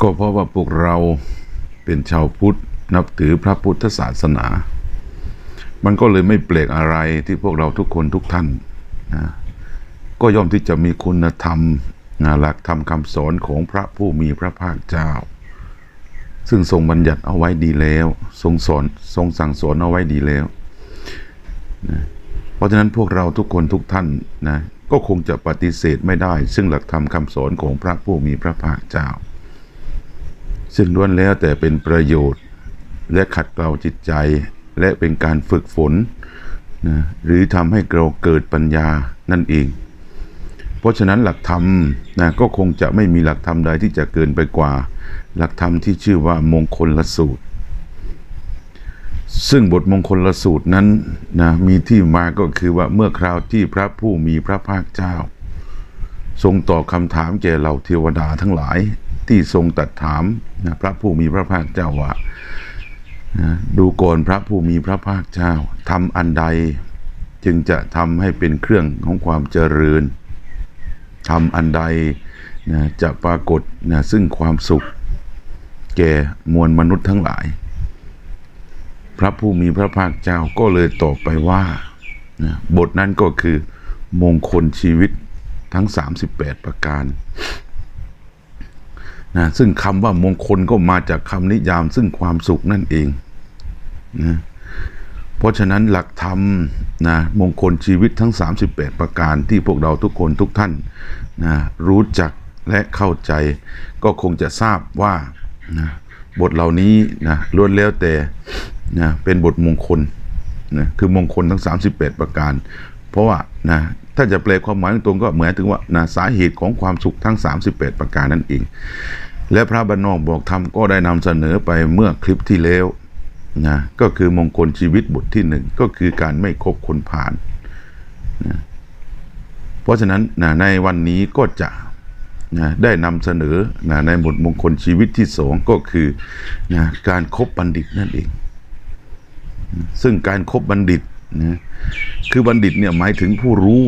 ก็เพราะว่าพวกเราเป็นชาวพุทธนับถือพระพุทธศาสนา มันก็เลยไม่แปลกอะไรที่พวกเราทุกคนทุกท่านนะก็ย่อมที่จะมีคุณธรรมนะหลักธรรมคำสอนของพระผู้มีพระภาคเจ้า ซึ่งทรงบัญญัติเอาไว้ดีแล้ว ทรงสอนทรงสั่งสอนเอาไว้ดีแล้วนะเพราะฉะนั้นพวกเราทุกคนทุกท่านนะก็คงจะปฏิเสธไม่ได้ ซึ่งหลักธรรมคำสอนของพระผู้มีพระภาคเจ้า ซึ่งล้วนแล้วแต่เป็นประโยชน์ และขัดเกลาจิตใจ และเป็นการฝึกฝนนะหรือทำให้เราเกิดปัญญานั่นเอง เพราะฉะนั้นหลักธรรมนะก็คงจะไม่มีหลักธรรมใดที่จะเกินไปกว่า หลักธรรมที่ชื่อว่ามงคลละสูตร ซึ่งบทมงคลละสูตรนั้นนะมีที่มาก็คือว่าเมื่อคราวที่พระผู้มีพระภาคเจ้า ทรงตอบคำถามแก่เหล่าเทวดาทั้งหลาย ที่ทรงตัดถามนะพระผู้มีพระภาคเจ้าว่านะดูก่อนพระผู้มีพระภาคเจ้าทำอันใด จึงจะทำให้เป็นเครื่องของความเจริญทำอันใดนะจะปรากฏนะซึ่งความสุข แก่มวลมนุษย์ทั้งหลาย พระผู้มีพระภาคเจ้าก็เลยตอบไปว่านะบทนั้นก็คือมงคลชีวิตทั้ง 38 ประการ นะซึ่งคำว่ามงคลก็มาจากคำนิยามซึ่งความสุขนั่นเองนะเพราะฉะนั้นหลักธรรมนะมงคลชีวิตทั้ง 38 ประการที่พวกเราทุกคนทุกท่านนะรู้จักและเข้าใจ ก็คงจะทราบว่านะบทเหล่านี้นะล้วนแล้วแต่นะเป็นบทมงคลนะคือมงคลทั้ง 38 ประการ เพราะว่านะ ถ้าจะแปลความหมายตรงก็หมายถึงว่านะสาเหตุของความสุขทั้ง 38 ประการนั่นเอง และพระบรรนอกบอกธรรมก็ได้นำเสนอไปเมื่อคลิปที่แล้วนะก็คือมงคลชีวิตบทที่หนึ่งก็คือการไม่คบคนผ่านนะเพราะฉะนั้นนะในวันนี้ก็จะนะได้นำเสนอนะในบทมงคลชีวิตที่สองก็คือนะการครบบัณฑิตนั่นเอง ซึ่งการครบบัณฑิตนะคือบัณฑิตเนี่ยหมายถึงผู้รู้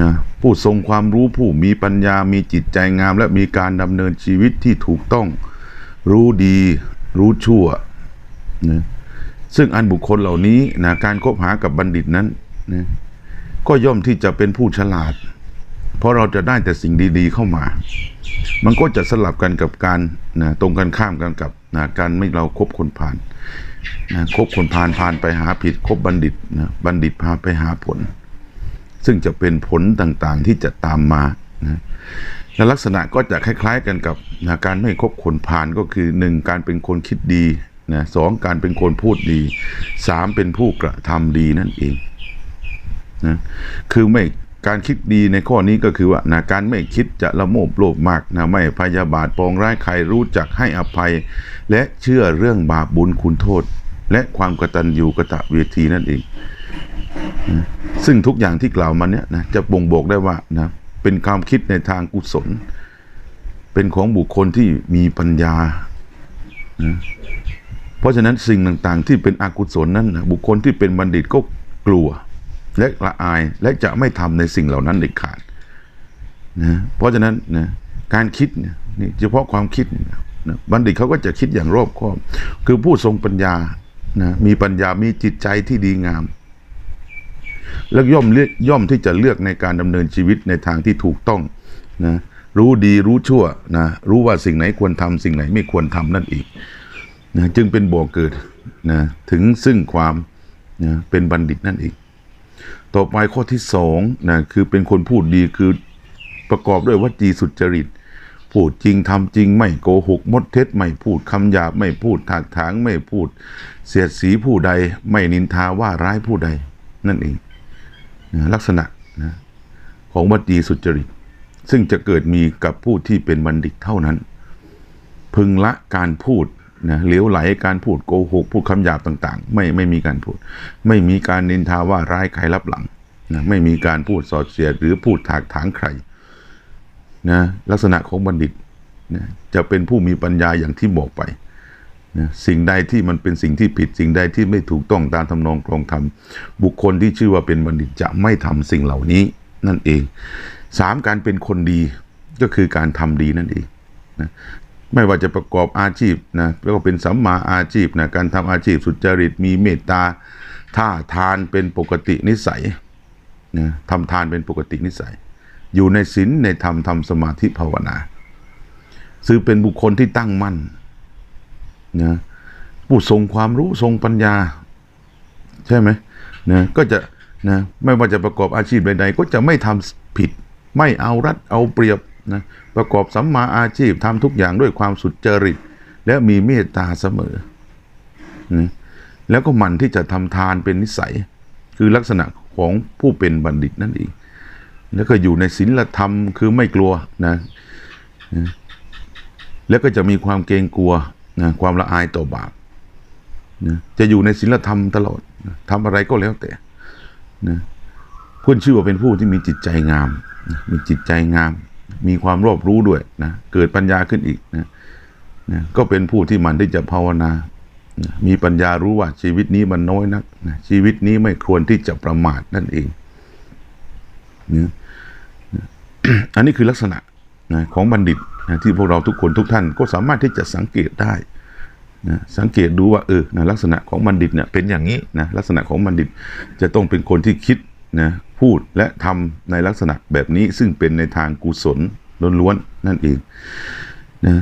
นะผู้ทรงความรู้ผู้มีปัญญามีจิตใจงาม และมีการดำเนินชีวิตที่ถูกต้อง รู้ดีรู้ชั่วนะซึ่งอันบุคคลเหล่านี้นะการคบหากับบัณฑิตนั้นนะก็ย่อมที่จะเป็นผู้ฉลาด เพราะเราจะได้แต่สิ่งดี ๆ เข้ามา มันก็จะสลับกันกับการนะตรงกันข้ามกันกับนะการไม่เราครบคนผ่านนะคบคนผ่านผ่านไปหาผิดคบบัณฑิตนะบัณฑิตพาไปหาผล ซึ่งจะเป็นผลต่างๆที่จะตามมานะและลักษณะก็จะคล้าย ๆ กันกับนะการไม่คบคนผ่านก็คือหนึ่งการเป็นคนคิดดีนะสองการเป็นคนพูดดีสามเป็นผู้กระทำดีนั่นเองนะคือไม่การคิดดีในข้อนี้ก็คือว่านะการไม่คิดจะละโมบโลภมากนะไม่พยาบาทปองร้ายใครรู้จักให้อภัย และเชื่อเรื่องบาปบุญคุณโทษ และความกตัญญูกะตะเวทีนั่นเองนะ ซึ่งทุกอย่างที่กล่าวมาเนี้ยนะจะบ่งบอกได้ว่านะเป็นความคิดในทางกุศล เป็นของบุคคลที่มีปัญญานะเพราะฉะนั้นสิ่งต่างๆ ที่เป็นอกุศลนั้นนะบุคคลที่เป็นบัณฑิตก็กลัวและละอายและจะไม่ทำในสิ่งเหล่านั้นเด็ดขาดนะเพราะฉะนั้นนะการคิดเนี่ยเฉพาะความคิดนะบัณฑิตเขาก็จะคิดอย่างรอบคอบ คือผู้ทรงปัญญานะมีปัญญามีจิตใจที่ดีงาม แล้วย่อมเลือกย่อมที่จะเลือกในการดำเนินชีวิตในทางที่ถูกต้องนะรู้ดีรู้ชั่วนะรู้ว่าสิ่งไหนควรทำสิ่งไหนไม่ควรทำนั่นเองนะจึงเป็นบ่อเกิดนะถึงซึ่งความนะเป็นบัณฑิตนั่นเองต่อไปข้อที่สองนะคือเป็นคนพูดดีคือประกอบด้วยวจีสุจริต พูดจริงทำจริงไม่โกหกมดเท็จไม่พูดคำหยาบไม่พูดถากถางไม่พูด เสียดสีผู้ใด ไม่นินทาว่าร้ายผู้ใด นั่นเอง ลักษณะนะของวจีสุจริต ซึ่งจะเกิดมีกับผู้ที่เป็นบัณฑิตเท่านั้น พึงละการพูดนะเหลวไหลการพูดโกหกพูดคำหยาบต่าง ๆ ไม่ไม่มีการพูด ไม่มีการนินทาว่าร้ายใครรับหลังนะไม่มีการพูดสอดเสียดหรือพูดถากถางใครนะลักษณะของบัณฑิตนะจะเป็นผู้มีปัญญาอย่างที่บอกไป นะสิ่งใดที่มันเป็นสิ่งที่ผิดสิ่งใดที่ไม่ถูกต้องตามทำนองครองธรรมบุคคลที่ชื่อว่าเป็นบัณฑิตจะไม่ทำสิ่งเหล่านี้นั่นเองสามการเป็นคนดีก็คือการทำดีนั่นเองนะไม่ว่าจะประกอบอาชีพนะแล้วก็เป็นสัมมาอาชีพนะการทำอาชีพสุจริตมีเมตตาท่าทานเป็นปกตินิสัยนะทำทานเป็นปกตินิสัย อยู่ในศีลในธรรมทำสมาธิภาวนา ซึ่งเป็นบุคคลที่ตั้งมั่น นะผู้ทรงความรู้ทรงปัญญา ใช่ไหมนะก็จะนะไม่ว่าจะประกอบอาชีพใดๆก็จะไม่ทำผิด ไม่เอารัดเอาเปรียบนะประกอบสัมมาอาชีพทำทุกอย่างด้วยความสุจริต และมีเมตตาเสมอนะแล้วก็หมันที่จะทำทานเป็นนิสัย คือลักษณะของผู้เป็นบัณฑิตนั่นเองแล้วก็อยู่ในศีลธรรมคือไม่กลัวนะ แล้วก็จะมีความเกรงกลัว นะความละอายต่อบาปนะจะอยู่ในศีลธรรมตลอดนะทำอะไรก็แล้วแต่นะคุณชื่อว่าเป็นผู้ที่มีจิตใจงามนะมีจิตใจงาม มีความรอบรู้ด้วยนะเกิดปัญญาขึ้นอีกนะนะก็เป็นผู้ที่มันที่จะภาวนานะมีปัญญารู้ว่าชีวิตนี้มันน้อยนักนะชีวิตนี้ไม่ควรที่จะประมาทนั่นเองนะอันนี้คือลักษณะนะของบัณฑิต นะที่พวกเราทุกคนทุกท่านก็สามารถที่จะสังเกตได้นะสังเกตดูว่าเออนะลักษณะของบัณฑิตเนี่ยเป็นอย่างนี้นะลักษณะของบัณฑิตจะต้องเป็นคนที่คิดนะพูดและทำในลักษณะแบบนี้ซึ่งเป็นในทางกุศลล้วนๆนั่นเองนะ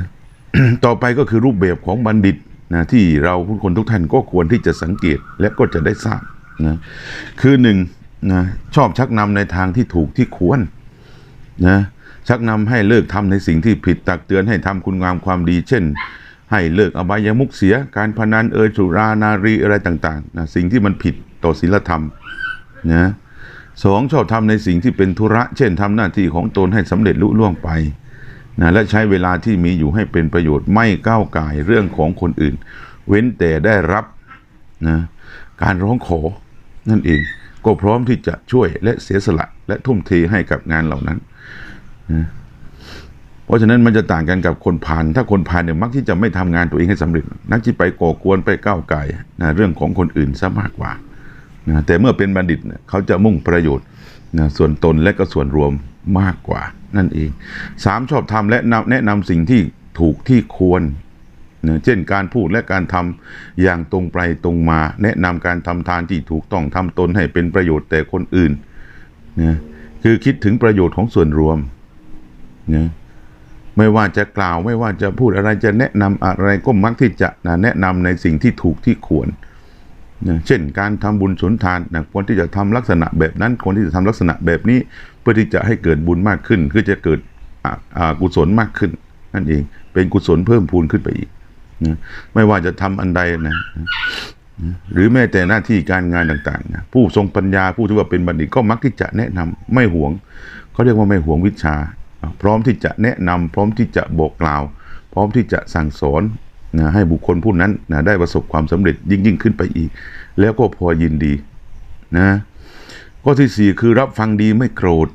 ต่อไปก็คือรูปแบบของบัณฑิตนะที่เราผู้คนทุกท่านก็ควรที่จะสังเกตและก็จะได้ทราบนะคือหนึ่งนะชอบชักนำในทางที่ถูกที่ควรนะ ชักนำให้เลิกทำในสิ่งที่ผิดตักเตือนให้ทำคุณงามความดี เช่น ให้เลิกอบายมุขเสีย การพนันเอยสุรานารีอะไรต่างๆนะสิ่งที่มันผิดต่อศีลธรรมนะสองชอบทำในสิ่งที่เป็นธุระ เช่นทำหน้าที่ของตนให้สำเร็จลุล่วงไปนะและใช้เวลาที่มีอยู่ให้เป็นประโยชน์ไม่ก้าวไก่ายเรื่องของคนอื่น เว้นแต่ได้รับนะการร้องขอนั่นเองก็พร้อมที่จะช่วยและเสียสละและทุ่มเทให้กับงานเหล่านั้น เพราะฉะนั้นมันจะต่างกันกับคนพาลถ้าคนพาลเนี่ยมักที่จะไม่ทำงานตัวเองให้สำเร็จนักที่ไปก่อกวนไปก้าวไก่นะเรื่องของคนอื่นซะมากกว่านะแต่เมื่อเป็นบัณฑิตเนี่ยเขาจะมุ่งประโยชน์นะส่วนตนและก็ส่วนรวมมากกว่า นั่นเองสามชอบทำและนำแนะนำสิ่งที่ถูกที่ควรนะเช่นการพูดและการทำอย่างตรงไปตรงมา แนะนำการทำทานที่ถูกต้องทำตนให้เป็นประโยชน์แต่คนอื่นนะคือคิดถึงประโยชน์ของส่วนรวม นะไม่ว่าจะกล่าวไม่ว่าจะพูดอะไรจะแนะนำอะไรก็มักที่จะนะแนะนำในสิ่งที่ถูกที่ควรนะเช่นการทำบุญสุนทานนะควรที่จะทำลักษณะแบบนั้นควรที่จะทำลักษณะแบบนี้ เพื่อที่จะให้เกิดบุญมากขึ้น คือจะเกิดกุศลมากขึ้น นั่นเองเป็นกุศลเพิ่มพูนขึ้นไปอีกนะไม่ว่าจะทำอันใดนะหรือแม้แต่หน้าที่การงานต่างๆนะผู้ทรงปัญญาผู้ที่ว่าเป็นบัณฑิตก็มักที่จะแนะนำไม่หวงเขาเรียกว่าไม่หวงวิชา พร้อมที่จะแนะนำพร้อมที่จะบอกกล่าว พร้อมที่จะสั่งสอนนะให้บุคคลผู้นั้นนะได้ประสบความสำเร็จยิ่งยิ่งขึ้นไปอีก แล้วก็พอยินดีนะข้อที่สี่คือรับฟังดีไม่โกรธ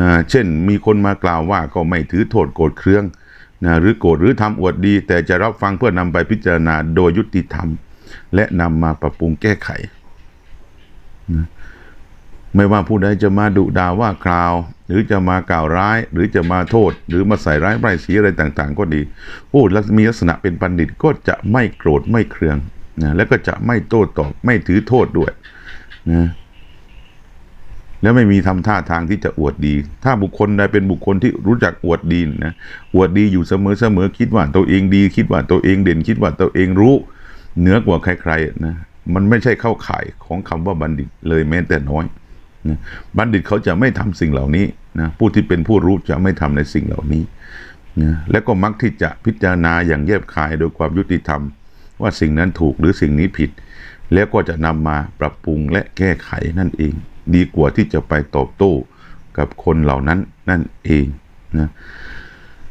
นะเช่นมีคนมากล่าวว่าก็ไม่ถือโทษโกรธเครื่องนะหรือโกรธหรือทำอวดดี แต่จะรับฟังเพื่อนำไปพิจารณาโดยยุติธรรม และนำมาปรับปรุงแก้ไข ไม่ว่าผู้ใดจะมาดุด่าว่ากล่าว หรือจะมากล่าวร้าย หรือจะมาโทษ หรือมาใส่ร้ายป้สีอะไรต่างๆ ก็ดีพูดแล้มีลักษณะเป็นบัณฑิตก็จะไม่โกรธไม่เคืองนะแล้วก็จะไม่โต้ตอบไม่ถือโทษด้วยนะแล้วไม่มีทำท่าทางที่จะอวดดี ถ้าบุคคลใดเป็นบุคคลที่รู้จักอวดดีนะอวดดีอยู่เสมอเสมอคิดว่าตัวเองดี คิดว่าตัวเองเด่นคิดว่าตัวเองรู้ เหนือกว่าใครๆนะมันไม่ใช่เข้าข่ายของคำว่าบัณฑิตเลยแม้แต่น้อย นะบัณฑิตเขาจะไม่ทำสิ่งเหล่านี้นะผู้ที่เป็นผู้รู้จะไม่ทำในสิ่งเหล่านี้นะและก็มักที่จะพิจารณาอย่างแยบคายโดยความยุติธรรม ว่าสิ่งนั้นถูกหรือสิ่งนี้ผิด แล้วก็จะนำมาปรับปรุงและแก้ไขนั่นเอง ดีกว่าที่จะไปตอบโต้กับคนเหล่านั้นนั่นเองนะ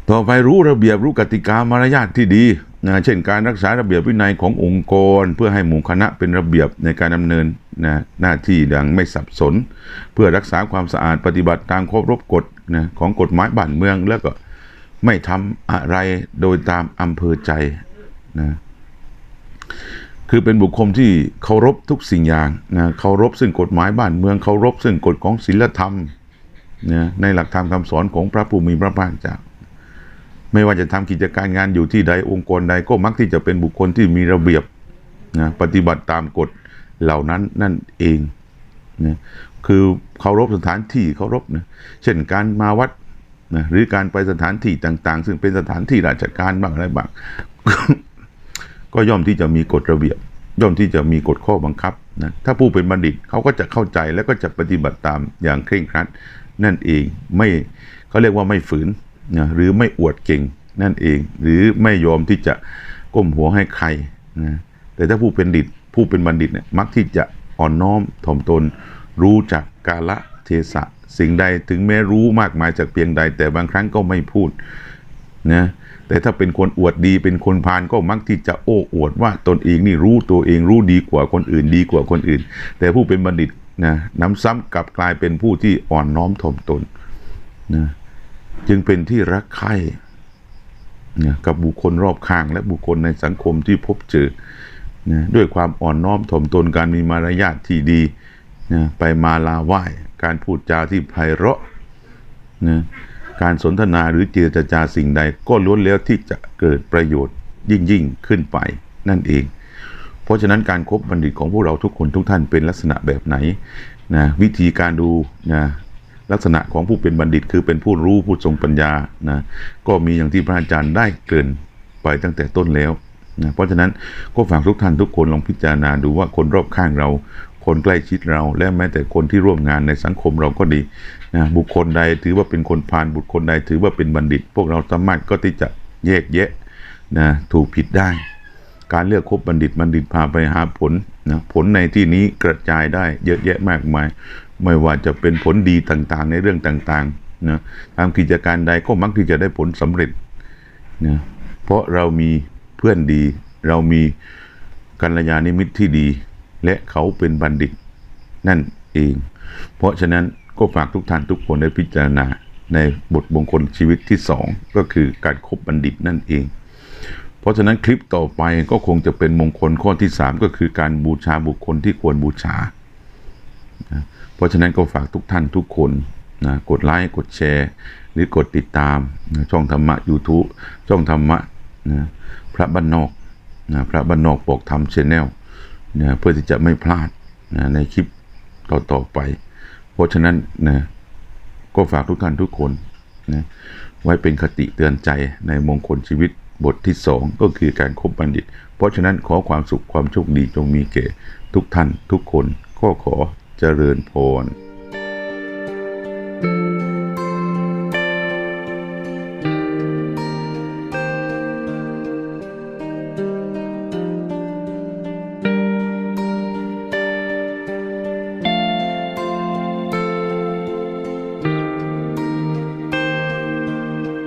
ต่อไปรู้ระเบียบรู้กติกามารยาทที่ดี นะเช่นการรักษาระเบียบวินัยขององค์กร เพื่อให้หมู่คณะเป็นระเบียบในการดำเนินนะหน้าที่ดังไม่สับสน เพื่อรักษาความสะอาดปฏิบัติตามเคารพกฎนะของกฎหมายบ้านเมืองแล้วก็ไม่ทำอะไรโดยตามอำเภอใจนะคือเป็นบุคคลที่เคารพทุกสิ่งอย่างนะเคารพซึ่งกฎหมายบ้านเมืองเคารพซึ่งกฎของศีลธรรมนะในหลักธรรมคำสอนของพระผู้มีพระภาคเจ้า ไม่ว่าจะทำกิจการงานอยู่ที่ใดองค์กรใดก็มักที่จะเป็นบุคคลที่มีระเบียบนะปฏิบัติตามกฎเหล่านั้นนั่นเองนะคือเคารพสถานที่เคารพนะเช่นการมาวัดนะหรือการไปสถานที่ต่าง ๆ ซึ่งเป็นสถานที่ราชการบ้างอะไรบ้างก็ย่อมที่จะมีกฎระเบียบ ย่อมที่จะมีกฎข้อบังคับนะถ้าผู้เป็นบัณฑิตเขาก็จะเข้าใจและก็จะปฏิบัติตามอย่างเคร่งครัด นั่นเองไม่เขาเรียกว่าไม่ฝืน นะหรือไม่อวดเก่งนั่นเอง หรือไม่ยอมที่จะก้มหัวให้ใครนะแต่ถ้าผู้เป็นดิตผู้เป็นบัณฑิตเนี่ยมักที่จะอ่อนน้อมถ่อมตน รู้จักกาละเทศะสิ่งใดถึงแม้รู้มากมายจากเพียงใด แต่บางครั้งก็ไม่พูดนะแต่ถ้าเป็นคนอวดดีเป็นคนพาลก็มักที่จะโอ้อวดว่าตนเองนี่รู้ตัวเองรู้ดีกว่าคนอื่นดีกว่าคนอื่น แต่ผู้เป็นบัณฑิตนะน้ำซ้ำกลับกลายเป็นผู้ที่อ่อนน้อมถ่อมตนนะ จึงเป็นที่รักใคร่กับบุคคลรอบข้าง และบุคคลในสังคมที่พบเจอนะด้วยความอ่อนน้อมถ่อมตนการมีมารยาทที่ดีนะไปมาลาไหว้การพูดจาที่ไพเราะนะการสนทนาหรือเจรจาสิ่งใด ก็ล้วนแล้วที่จะเกิดประโยชน์ยิ่งยิ่งขึ้นไปนั่นเอง เพราะฉะนั้นการครบบัณฑิตของพวกเราทุกคนทุกท่านเป็นลักษณะแบบไหนนะวิธีการดูนะ ลักษณะของผู้เป็นบัณฑิตคือเป็นผู้รู้ผู้ทรงปัญญานะก็มีอย่างที่พระอาจารย์ได้เกรินไปตั้งแต่ต้นแล้วนะเพราะฉะนั้นก็ฝากทุกท่านทุกคนลองพิจารณาดูว่าคนรอบข้างเรา คนใกล้ชิดเราและแม้แต่คนที่ร่วมงานในสังคมเราก็ดีนะบุคคลใดถือว่าเป็นคนพาลบุคคลใดถือว่าเป็นบัณฑิต พวกเราสามารถก็ที่จะแยกแยะนะถูกผิดได้ การเลือกคบบัณฑิตบัณฑิตพาไปหาผลนะผลในที่นี้กระจายได้เยอะแยะมากมาย ไม่ว่าจะเป็นผลดีต่างๆ ในเรื่องต่างๆนะทำกิจการใดก็มักที่จะได้ผลสำเร็จนะเพราะเรามีเพื่อนดี เรามีกัลยาณมิตรที่ดี และเขาเป็นบัณฑิตนั่นเอง เพราะฉะนั้นก็ฝากทุกท่านทุกคนได้พิจารณาในบทมงคลชีวิตที่สองก็คือการคบบัณฑิตนั่นเอง เพราะฉะนั้นคลิปต่อไปก็คงจะเป็นมงคลข้อที่3ก็คือการบูชาบุคคลที่ควรบูชานะ เพราะฉะนั้นก็ฝากทุกท่านทุกคนนะกดไลค์กดแชร์ หรือกดติดตามนะช่องธรรมะ YouTube ช่องธรรมะนะพระบ้านนอกนะพระบ้านนอกบอกธรรมชแนลนะเพื่อที่จะไม่พลาดนะในคลิปต่อๆไป เพราะฉะนั้นนะก็ฝากทุกท่านทุกคนนะไว้เป็นคติเตือนใจในมงคลชีวิตบทที่สองก็คือการคบบัณฑิต เพราะฉะนั้นขอความสุขความโชคดีจงมีแก่ทุกท่านทุกคนก็ขอ เจริญพร